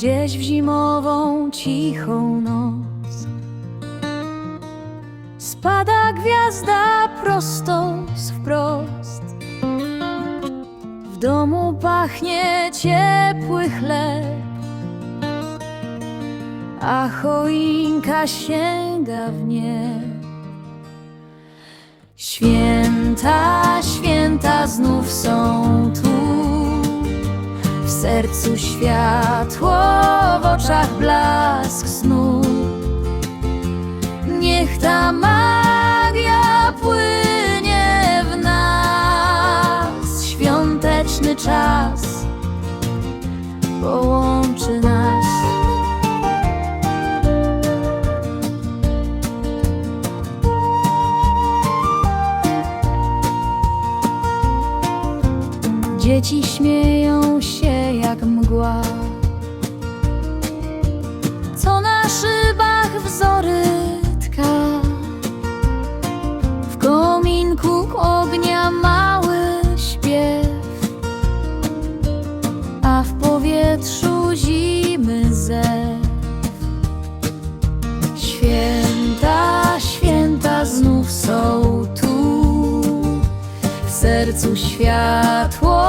gdzieś w zimową, cichą noc. Spada gwiazda prosto z wprost. W domu pachnie ciepły chleb, a choinka sięga w niebo. Święta, święta znów są tu. Sercu światło, w oczach blask snu. Niech ta magia płynie w nas. Świąteczny czas połączy nas. Dzieci śmieją się jak mgła. Co na szybach wzory tka. W kominku ognia mały śpiew, a w powietrzu zimy sercu światło,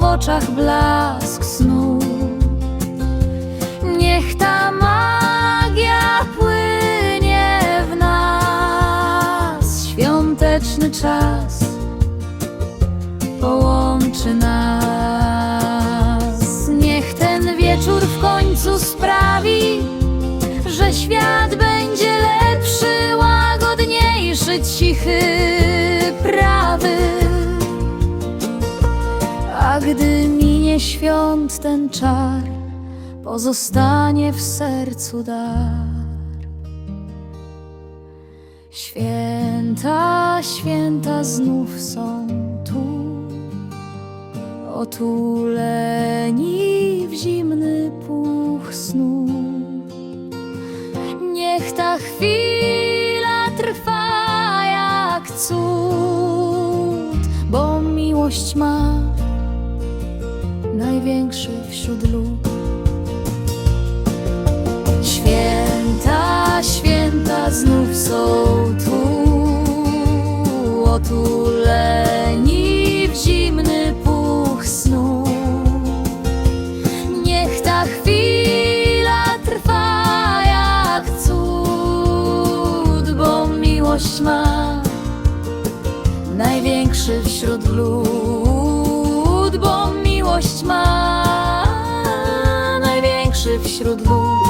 w oczach blask snu. Niech ta magia płynie w nas. Świąteczny czas połączy nas. Niech ten wieczór w końcu sprawi, że świat będzie lepszy, łagodniejszy, cichy, prawy. Gdy minie świąt ten czar, pozostanie w sercu dar. Święta, święta znów są tu, otuleni w zimny puch snu. Niech ta chwila trwa jak cud, bo miłość ma największy wśród lub. Święta, święta znów są tu, otuleni w zimny puch snu. Niech ta chwila trwa jak cud, bo miłość ma największy wśród lud, bo miłość ma największy wśród lud.